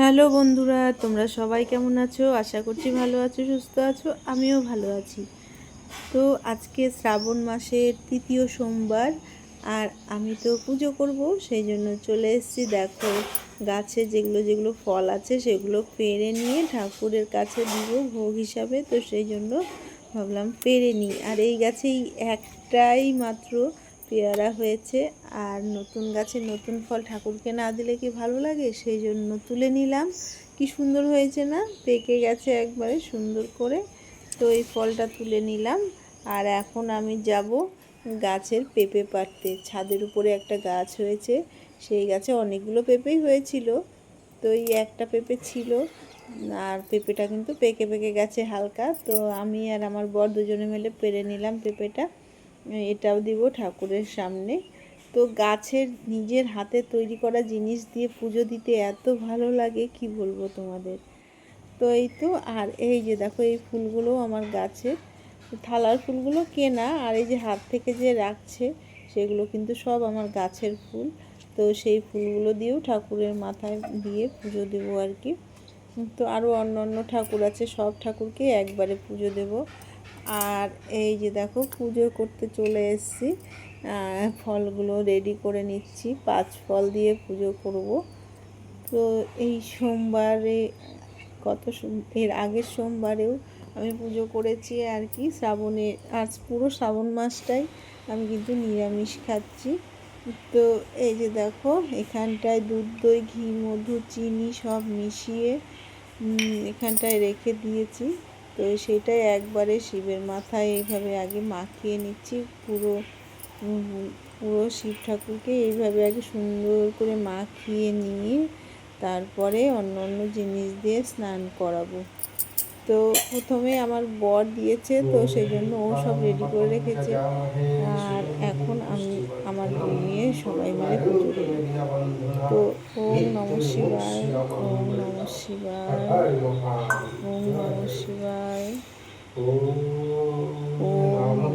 Hello বন্ধুরা, তোমরা সবাই কেমন আছো? আশা করছি ভালো আছো, সুস্থ আছো, আমিও ভালো আছি। তো আজকে শ্রাবণ মাসের তৃতীয় সোমবার, আর আমি তো পুজো করব, সেই জন্য চলে এসেছি। দেখো, গাছে যেগুলো যেগুলো ফল আছে, সেগুলো পেরে নিয়ে ঠাকুরের কাছে দিব ভোগ হিসাবে, তো সেই জন্য ভাবলাম পেরে নিই। আর এই গাছেই একটাই মাত্র পেয়ারা হয়েছে আর নতুন গাছে নতুন ফল ঠাকুরকে না দিলে কি ভালো লাগে? সেই জন্য তুলে নিলাম। কি সুন্দর হয়েছে না? পেকে গেছে একবারে সুন্দর করে। তো এই ফলটা তুলে নিলাম। আর এখন আমি যাব গাছের পেঁপে পাড়তে। ছাদের উপরে একটা গাছ হয়েছে। সেই গাছে অনেকগুলো পেঁপেই হয়েছিল। তো এই একটা পেঁপে ছিল। আর পেঁপেটা কিন্তু পেকে পেকে গেছে হালকা। তো আমি আর আমার বর দুজনে মিলে পেরে নিলাম পেঁপেটা। এটাও দিব ঠাকুরের সামনে। তো গাছের নিজের হাতে তৈরি করা জিনিস দিয়ে পুজো দিতে এত ভালো লাগে, কি বলব তোমাদের? তো এই তো, আর এই যে দেখো, এই ফুলগুলো আমার গাছে। থালার ফুলগুলো কেনা, আর এই যে হাত থেকে যে রাখছে, সেগুলো কিন্তু সব আমার গাছের ফুল। তো সেই ফুলগুলো দিয়েও ঠাকুরের মাথায় দিয়ে পুজো দেবো আর কি। তো আরও অন্য অন্য ঠাকুর আছে, সব ঠাকুরকে একবারে পুজো দেবো। আর এই যে দেখো পুজো করতে চলে এসেছি। ফলগুলো রেডি করে নিচ্ছি। পাঁচ ফল দিয়ে পুজো করব। তো এই সোমবারে কত এর আগের সোমবারেও আমি পুজো করেছি আর কি। শ্রাবণে, আজ পুরো শ্রাবণ মাসটাই আমি কিন্তু নিরামিষ খাচ্ছি। তো এই যে দেখো, এখানটায় দুধ দই, ঘি, মধু, চিনি সব মিশিয়ে এখানটায় রেখে দিয়েছি। তো সেটাই একবারে শিবের মাথায় এইভাবে আগে মাখিয়ে নিচ্ছি। পুরো পুরো শিব ঠাকুরকে এইভাবে আগে সুন্দর করে মাখিয়ে নিয়ে তারপরে অন্য অন্য জিনিস দিয়ে স্নান করাবো। তো প্রথমে আমার বর দিয়েছে, তো সেই জন্য ও সব রেডি করে রেখেছে। আর এখন আমি আমার নিয়ে সবাই মিলে পুজো দেবো। তো ওম নম শিবায়, ওম নম শিবায় ওম নম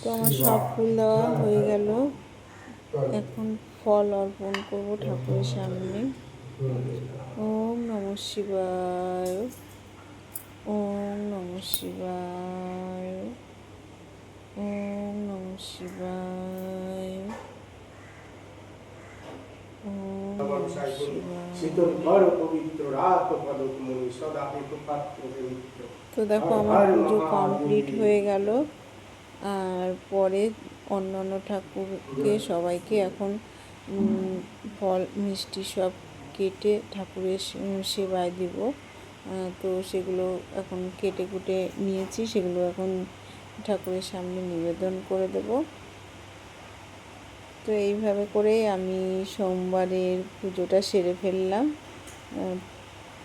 তো আমার সব ফুল দেওয়া হয়ে গেল। এখন ফল অর্পণ করব ঠাকুরের সামনে। ওম নম শিবায়, ওম নম শিবায়, ওম নম শিবায়। ওম নম শিবায় তো দেখো আমার পুজো কমপ্লিট হয়ে গেল। আর পরে অন্য অন্য ঠাকুরকে সবাইকে এখন ফল মিষ্টি সব কেটে ঠাকুরের সেবায় দিব। তো সেগুলো এখন কেটে কুটে নিয়েছি সেগুলো এখন ঠাকুরের সামনে নিবেদন করে দেব। তো এইভাবে করে আমি সোমবারের পুজোটা সেরে ফেললাম।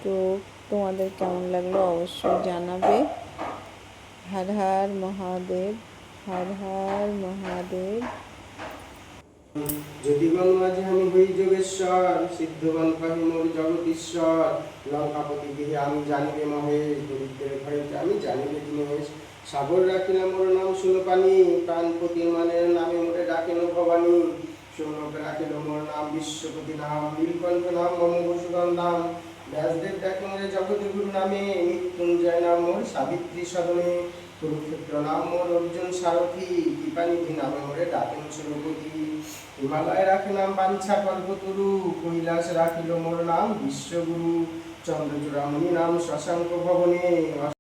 তো তোমাদের কেমন লাগল অবশ্যই জানাবে। হর হর মহাদেব, হর হর মহাদেব। জ্যোতিগণ মাঝে আমি হই যোগেশ্বর সিদ্ধগণ কহি মোর জগদীশ্বর। লঙ্কাপতি গৃহে আমি জানিবে মহেশ, দরিদ্রের ভয়তে আমি জানিবে দিনেশ সাগর রাখিলাম মোর নাম সুলপানি প্রাণপতির মানের নামে মোরে ডাকেন ভবানী। সৌনক রাখিল মোর নাম বিশ্বপতি নাম, নীলকণ্ঠ নাম মম নাম। ব্যাসদেব ডাকে মোরে জগৎ গুরু নামে, মৃত্যুঞ্জয় নাম মোর সাবিত্রী সদনে। কুরুক্ষেত্র নাম মোর অর্জুন সারথি কৃপানিধি নামে মোরে ডাকেন সুরপতি হিমালয় রাখে নাম বাঞ্ছা কল্পতরু কৈলাস রাখিল মোর নাম বিশ্বগুরু। চন্দ্রচূড়ামণি নাম শশাঙ্ক ভবনে